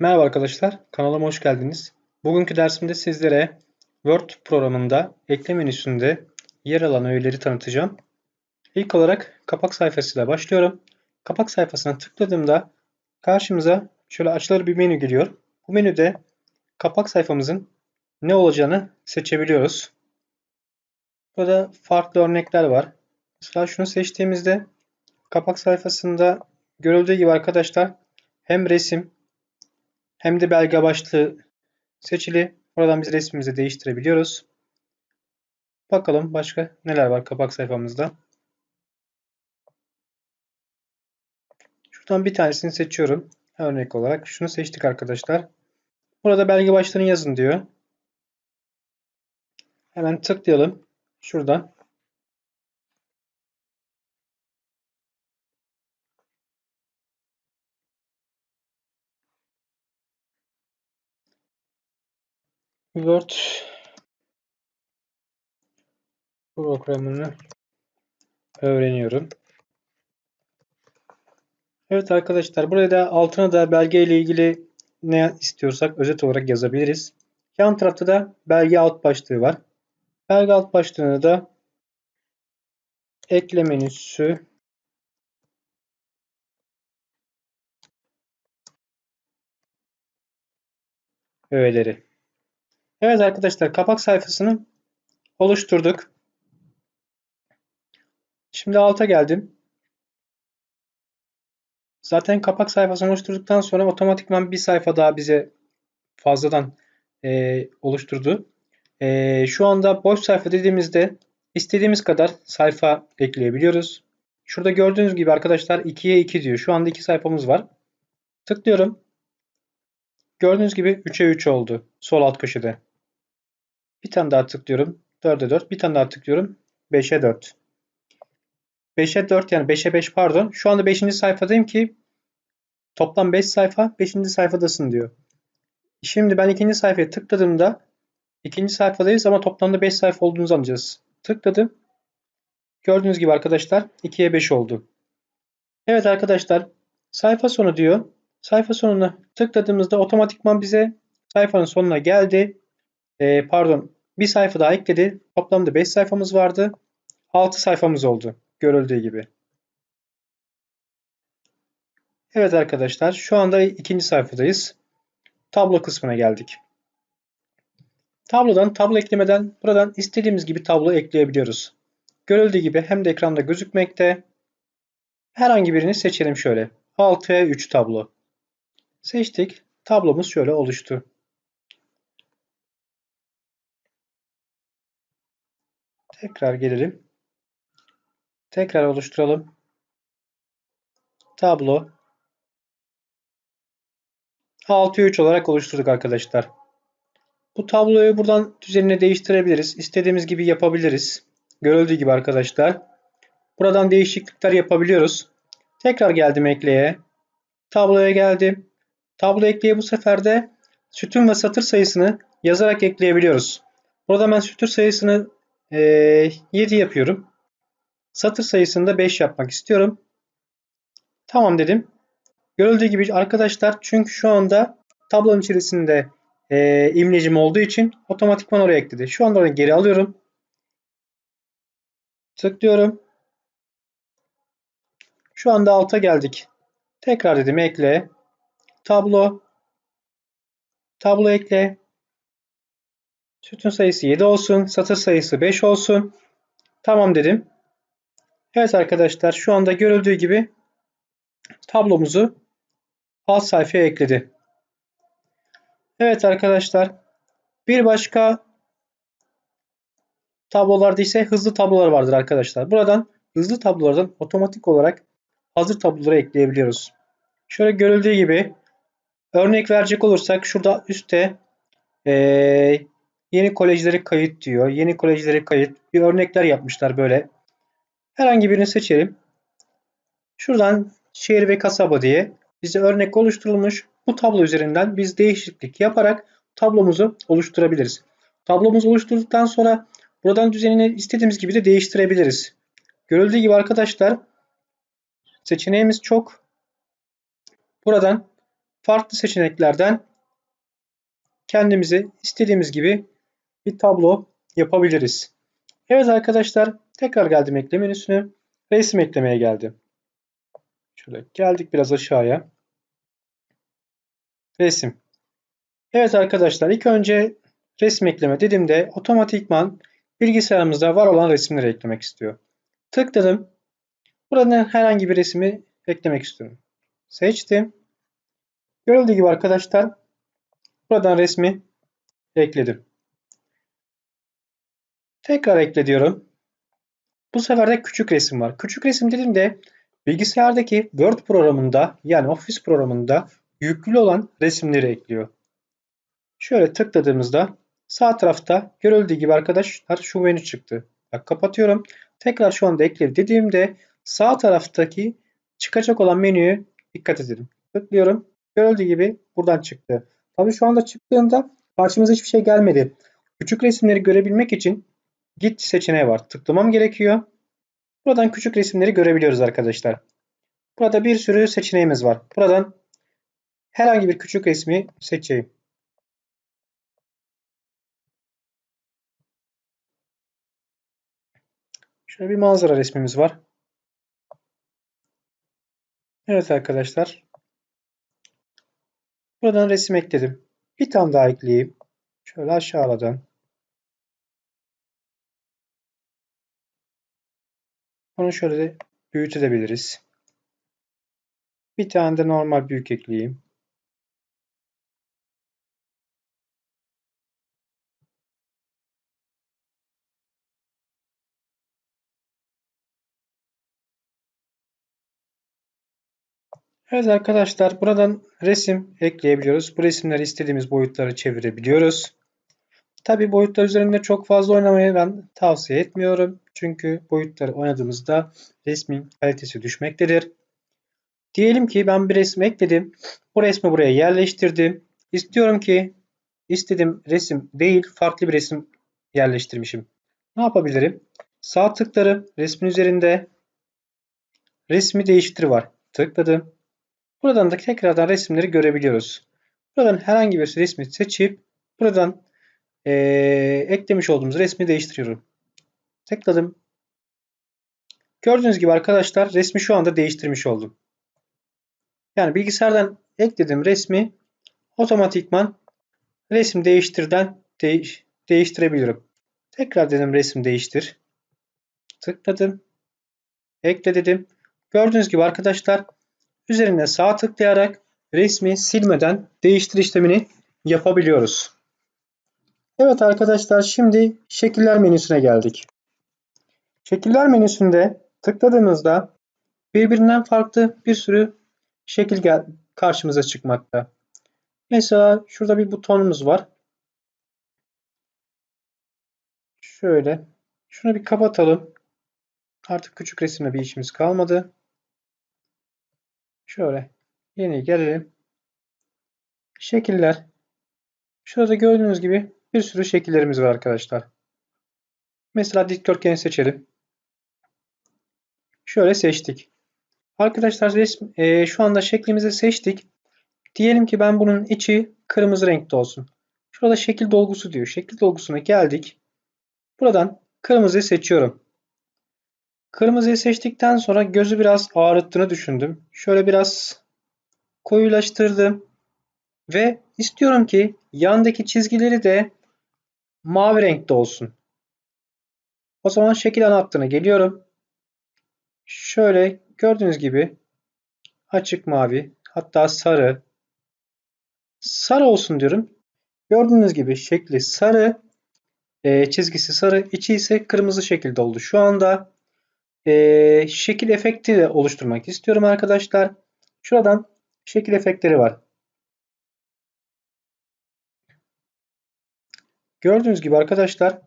Merhaba arkadaşlar, kanalıma hoş geldiniz. Bugünkü dersimde sizlere Word programında eklem menüsünde yer alan öğeleri tanıtacağım. İlk olarak kapak sayfasıyla başlıyorum. Kapak sayfasına tıkladığımda karşımıza şöyle açılır bir menü geliyor. Bu menüde kapak sayfamızın ne olacağını seçebiliyoruz. Burada farklı örnekler var. Mesela şunu seçtiğimizde kapak sayfasında görüldüğü gibi arkadaşlar hem resim hem de belge başlığı seçili. Buradan biz resmimizi değiştirebiliyoruz. Bakalım başka neler var kapak sayfamızda. Şuradan bir tanesini seçiyorum. Örnek olarak şunu seçtik arkadaşlar. Burada belge başlığını yazın diyor. Hemen tıklayalım. Şuradan. Word programını öğreniyorum. Evet arkadaşlar burada altına da belge ile ilgili ne istiyorsak özet olarak yazabiliriz. Yan tarafta da belge alt başlığı var. Belge alt başlığını da ekle menüsü öğeleri. Evet arkadaşlar kapak sayfasını oluşturduk. Şimdi alta geldim. Zaten kapak sayfasını oluşturduktan sonra otomatikman bir sayfa daha bize fazladan e, oluşturdu. E, şu anda boş sayfa dediğimizde istediğimiz kadar sayfa ekleyebiliyoruz. Şurada gördüğünüz gibi arkadaşlar 2'ye 2 diyor. Şu anda 2 sayfamız var. Tıklıyorum. Gördüğünüz gibi 3'e 3 oldu. Sol alt köşede. Bir tane daha tıklıyorum. 4'e 4. Bir tane daha tıklıyorum. 5'e 4. 5'e 4 yani 5'e 5 pardon. Şu anda 5. sayfadayım ki toplam 5 sayfa 5. sayfadasın diyor. Şimdi ben ikinci sayfaya tıkladığımda ikinci sayfadayız ama toplamda 5 sayfa olduğunu anlayacağız. Tıkladım. Gördüğünüz gibi arkadaşlar 2'ye 5 oldu. Evet arkadaşlar sayfa sonu diyor. Sayfa sonuna tıkladığımızda otomatikman bize sayfanın sonuna geldi. Ee, pardon bir sayfa daha ekledi. Toplamda 5 sayfamız vardı. 6 sayfamız oldu. Görüldüğü gibi. Evet arkadaşlar şu anda ikinci sayfadayız. Tablo kısmına geldik. Tablodan tablo eklemeden buradan istediğimiz gibi tablo ekleyebiliyoruz. Görüldüğü gibi hem de ekranda gözükmekte. Herhangi birini seçelim şöyle. 6'ya 3 tablo. Seçtik. Tablomuz şöyle oluştu. Tekrar gelelim. Tekrar oluşturalım. Tablo. 6'ya 3 olarak oluşturduk arkadaşlar. Bu tabloyu buradan düzenini değiştirebiliriz. İstediğimiz gibi yapabiliriz. Görüldüğü gibi arkadaşlar. Buradan değişiklikler yapabiliyoruz. Tekrar geldim ekleye. Tabloya geldim. Tablo ekleye bu sefer de sütun ve satır sayısını yazarak ekleyebiliyoruz. Burada ben sütun sayısını e, 7 yapıyorum. Satır sayısını da 5 yapmak istiyorum. Tamam dedim. Görüldüğü gibi arkadaşlar çünkü şu anda tablonun içerisinde e, imlecim olduğu için otomatikman oraya ekledi. Şu anda orayı geri alıyorum. Tıklıyorum. Şu anda alta geldik. Tekrar dedim ekle. Tablo. Tablo ekle. Sütun sayısı 7 olsun. Satır sayısı 5 olsun. Tamam dedim. Evet arkadaşlar şu anda görüldüğü gibi tablomuzu alt sayfaya ekledi. Evet arkadaşlar bir başka tablolarda ise hızlı tablolar vardır arkadaşlar. Buradan hızlı tablolardan otomatik olarak hazır tabloları ekleyebiliyoruz. Şöyle görüldüğü gibi örnek verecek olursak şurada üstte e, yeni kolejleri kayıt diyor. Yeni kolejleri kayıt. Bir örnekler yapmışlar böyle. Herhangi birini seçelim. Şuradan şehir ve kasaba diye bize örnek oluşturulmuş. Bu tablo üzerinden biz değişiklik yaparak tablomuzu oluşturabiliriz. Tablomuzu oluşturduktan sonra buradan düzenini istediğimiz gibi de değiştirebiliriz. Görüldüğü gibi arkadaşlar seçeneğimiz çok. Buradan farklı seçeneklerden kendimize istediğimiz gibi bir tablo yapabiliriz. Evet arkadaşlar tekrar geldim ekleme menüsüne. Resim eklemeye geldim. Şöyle geldik biraz aşağıya. Resim. Evet arkadaşlar ilk önce resim ekleme dediğimde otomatikman bilgisayarımızda var olan resimleri eklemek istiyor. Tıkladım. Buradan herhangi bir resmi eklemek istiyorum. Seçtim. Görüldüğü gibi arkadaşlar buradan resmi ekledim. Tekrar ekle diyorum. Bu sefer de küçük resim var. Küçük resim dediğimde bilgisayardaki Word programında yani Office programında yüklü olan resimleri ekliyor. Şöyle tıkladığımızda sağ tarafta görüldüğü gibi arkadaşlar şu menü çıktı. Bak kapatıyorum. Tekrar şu anda ekle dediğimde sağ taraftaki çıkacak olan menüye dikkat edelim. Tıklıyorum. Görüldüğü gibi buradan çıktı. Tabii şu anda çıktığında karşımıza hiçbir şey gelmedi. Küçük resimleri görebilmek için git seçeneği var. Tıklamam gerekiyor. Buradan küçük resimleri görebiliyoruz arkadaşlar. Burada bir sürü seçeneğimiz var. Buradan herhangi bir küçük resmi seçeyim. Şöyle bir manzara resmimiz var. Evet arkadaşlar. Buradan resim ekledim. Bir tane daha ekleyeyim. Şöyle aşağıdan. Onu şöyle büyütebiliriz. Bir tane de normal büyük ekleyeyim. Evet arkadaşlar buradan resim ekleyebiliyoruz. Bu resimleri istediğimiz boyutları çevirebiliyoruz. Tabi boyutlar üzerinde çok fazla oynamayı ben tavsiye etmiyorum. Çünkü boyutları oynadığımızda resmin kalitesi düşmektedir. Diyelim ki ben bir resim ekledim. Bu resmi buraya yerleştirdim. İstiyorum ki istediğim resim değil farklı bir resim yerleştirmişim. Ne yapabilirim? Sağ tıklarım resmin üzerinde resmi değiştir var. Tıkladım. Buradan da tekrardan resimleri görebiliyoruz. Buradan herhangi bir resmi seçip buradan e, eklemiş olduğumuz resmi değiştiriyorum. Tıkladım. Gördüğünüz gibi arkadaşlar resmi şu anda değiştirmiş oldum. Yani bilgisayardan eklediğim resmi otomatikman resim değiştirden değiş, değiştirebilirim. Tekrar dedim resim değiştir. Tıkladım. Ekle dedim. Gördüğünüz gibi arkadaşlar üzerine sağ tıklayarak resmi silmeden değiştir işlemini yapabiliyoruz. Evet arkadaşlar şimdi şekiller menüsüne geldik. Şekiller menüsünde tıkladığımızda birbirinden farklı bir sürü şekil karşımıza çıkmakta. Mesela şurada bir butonumuz var. Şöyle. Şunu bir kapatalım. Artık küçük resimle bir işimiz kalmadı. Şöyle. Yeni gelelim. Şekiller. Şurada gördüğünüz gibi bir sürü şekillerimiz var arkadaşlar. Mesela dikdörtgeni seçelim. Şöyle seçtik. Arkadaşlar resm, e, şu anda şeklimizi seçtik. Diyelim ki ben bunun içi kırmızı renkte olsun. Şurada şekil dolgusu diyor. Şekil dolgusuna geldik. Buradan kırmızıyı seçiyorum. Kırmızıyı seçtikten sonra gözü biraz ağrıttığını düşündüm. Şöyle biraz koyulaştırdım. Ve istiyorum ki yandaki çizgileri de mavi renkte olsun. O zaman şekil ana hattına geliyorum. Şöyle gördüğünüz gibi açık mavi hatta sarı sarı olsun diyorum. Gördüğünüz gibi şekli sarı e, çizgisi sarı içi ise kırmızı şekilde oldu. Şu anda e, şekil efekti de oluşturmak istiyorum arkadaşlar. Şuradan şekil efektleri var. Gördüğünüz gibi arkadaşlar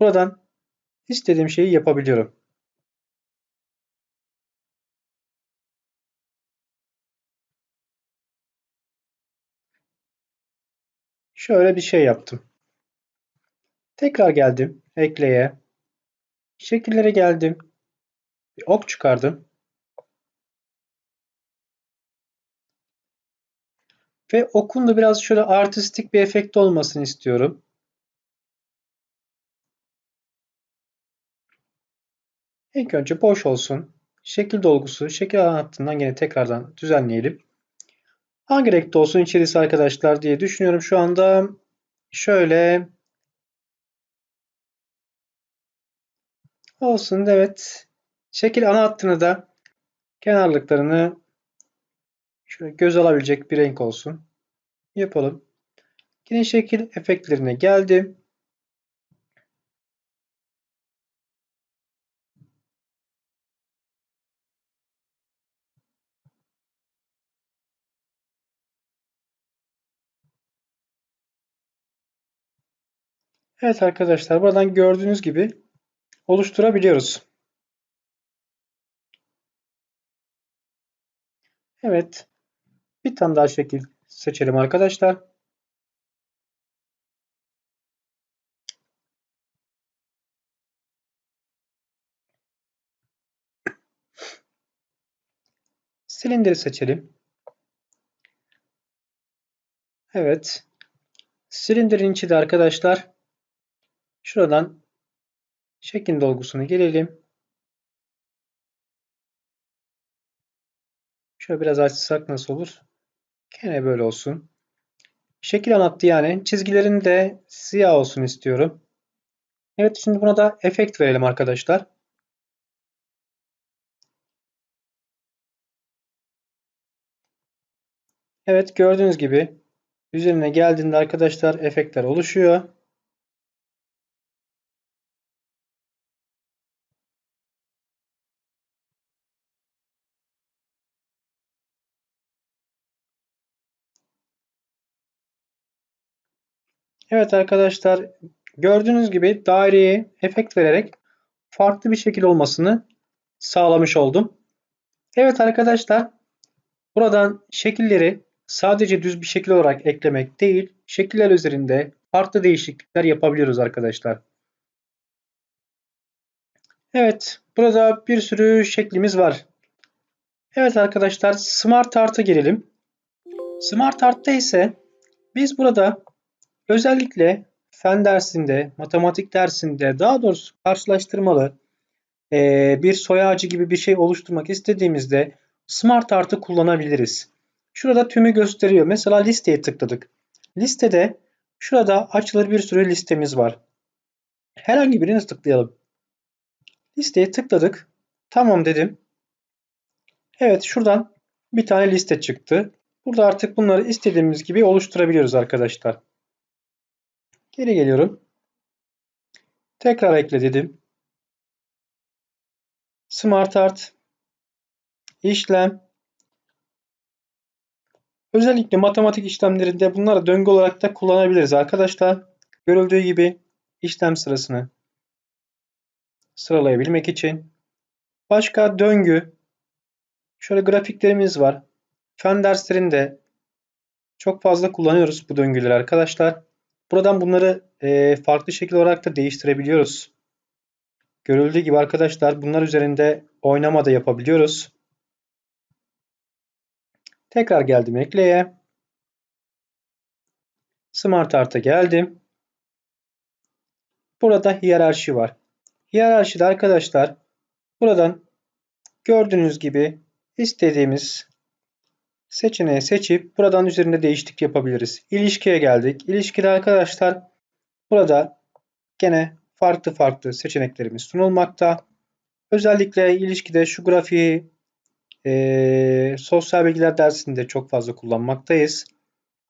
buradan istediğim şeyi yapabiliyorum. Şöyle bir şey yaptım. Tekrar geldim. Ekleye. Şekillere geldim. Bir ok çıkardım. Ve okun da biraz şöyle artistik bir efekt olmasını istiyorum. İlk önce boş olsun. Şekil dolgusu, şekil hattından yine tekrardan düzenleyelim. Hangi renkte olsun içerisi arkadaşlar diye düşünüyorum. Şu anda şöyle olsun. Evet. Şekil ana hattını da kenarlıklarını şöyle göz alabilecek bir renk olsun. Yapalım. Yine şekil efektlerine geldim. Evet arkadaşlar buradan gördüğünüz gibi oluşturabiliyoruz. Evet. Bir tane daha şekil seçelim arkadaşlar. Silindiri seçelim. Evet. Silindirin içi de arkadaşlar şuradan şekil dolgusunu gelelim. Şöyle biraz açsak nasıl olur? Gene böyle olsun. Şekil anlattı yani. Çizgilerin de siyah olsun istiyorum. Evet şimdi buna da efekt verelim arkadaşlar. Evet gördüğünüz gibi üzerine geldiğinde arkadaşlar efektler oluşuyor. Evet arkadaşlar gördüğünüz gibi daireye efekt vererek farklı bir şekil olmasını sağlamış oldum. Evet arkadaşlar buradan şekilleri sadece düz bir şekil olarak eklemek değil şekiller üzerinde farklı değişiklikler yapabiliyoruz arkadaşlar. Evet burada bir sürü şeklimiz var. Evet arkadaşlar Smart Art'a gelelim. Smart Art'ta ise biz burada Özellikle fen dersinde, matematik dersinde daha doğrusu karşılaştırmalı e, bir soy ağacı gibi bir şey oluşturmak istediğimizde Smart Art'ı kullanabiliriz. Şurada tümü gösteriyor. Mesela listeye tıkladık. Listede şurada açılır bir sürü listemiz var. Herhangi birini tıklayalım. Listeye tıkladık. Tamam dedim. Evet şuradan bir tane liste çıktı. Burada artık bunları istediğimiz gibi oluşturabiliyoruz arkadaşlar. Geri geliyorum. Tekrar ekle dedim. Smart Art işlem Özellikle matematik işlemlerinde bunları döngü olarak da kullanabiliriz arkadaşlar. Görüldüğü gibi işlem sırasını sıralayabilmek için. Başka döngü. Şöyle grafiklerimiz var. Fen derslerinde çok fazla kullanıyoruz bu döngüleri arkadaşlar. Buradan bunları e, farklı şekil olarak da değiştirebiliyoruz. Görüldüğü gibi arkadaşlar bunlar üzerinde oynama da yapabiliyoruz. Tekrar geldim ekleye. Smart Art'a geldim. Burada hiyerarşi var. Hiyerarşide arkadaşlar buradan gördüğünüz gibi istediğimiz seçeneği seçip buradan üzerinde değişiklik yapabiliriz. İlişkiye geldik. İlişkide arkadaşlar burada gene farklı farklı seçeneklerimiz sunulmakta. Özellikle ilişkide şu grafiği e, sosyal bilgiler dersinde çok fazla kullanmaktayız.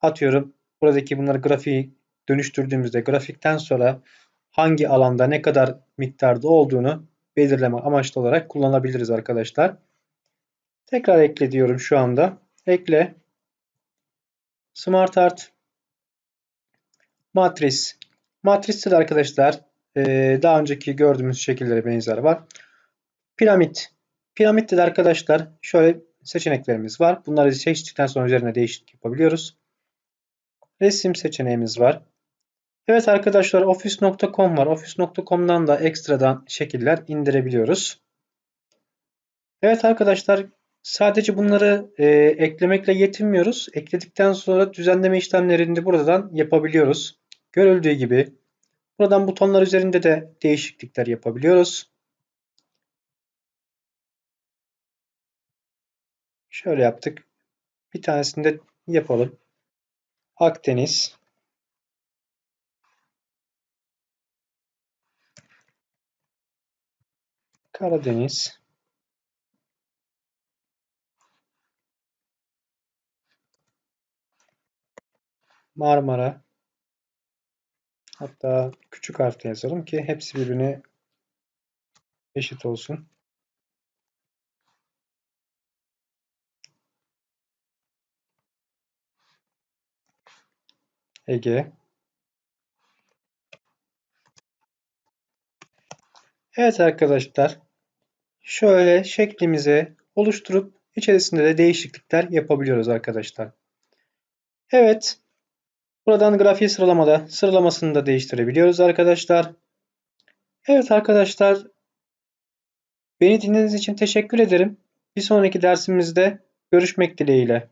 Atıyorum buradaki bunları grafiği dönüştürdüğümüzde grafikten sonra hangi alanda ne kadar miktarda olduğunu belirleme amaçlı olarak kullanabiliriz arkadaşlar. Tekrar ekle diyorum şu anda. Ekle. Smart Art. Matris. Matriste de arkadaşlar daha önceki gördüğümüz şekillere benzer var. Piramit. Piramitte de arkadaşlar şöyle seçeneklerimiz var. Bunları seçtikten sonra üzerine değişiklik yapabiliyoruz. Resim seçeneğimiz var. Evet arkadaşlar office.com var. Office.com'dan da ekstradan şekiller indirebiliyoruz. Evet arkadaşlar Sadece bunları e, eklemekle yetinmiyoruz. Ekledikten sonra düzenleme işlemlerini buradan yapabiliyoruz. Görüldüğü gibi buradan butonlar üzerinde de değişiklikler yapabiliyoruz. Şöyle yaptık. Bir tanesini de yapalım. Akdeniz. Karadeniz. Marmara. Hatta küçük harfle yazalım ki hepsi birbirine eşit olsun. Ege. Evet arkadaşlar. Şöyle şeklimizi oluşturup içerisinde de değişiklikler yapabiliyoruz arkadaşlar. Evet. Buradan grafiği sıralamada sıralamasını da değiştirebiliyoruz arkadaşlar. Evet arkadaşlar. Beni dinlediğiniz için teşekkür ederim. Bir sonraki dersimizde görüşmek dileğiyle.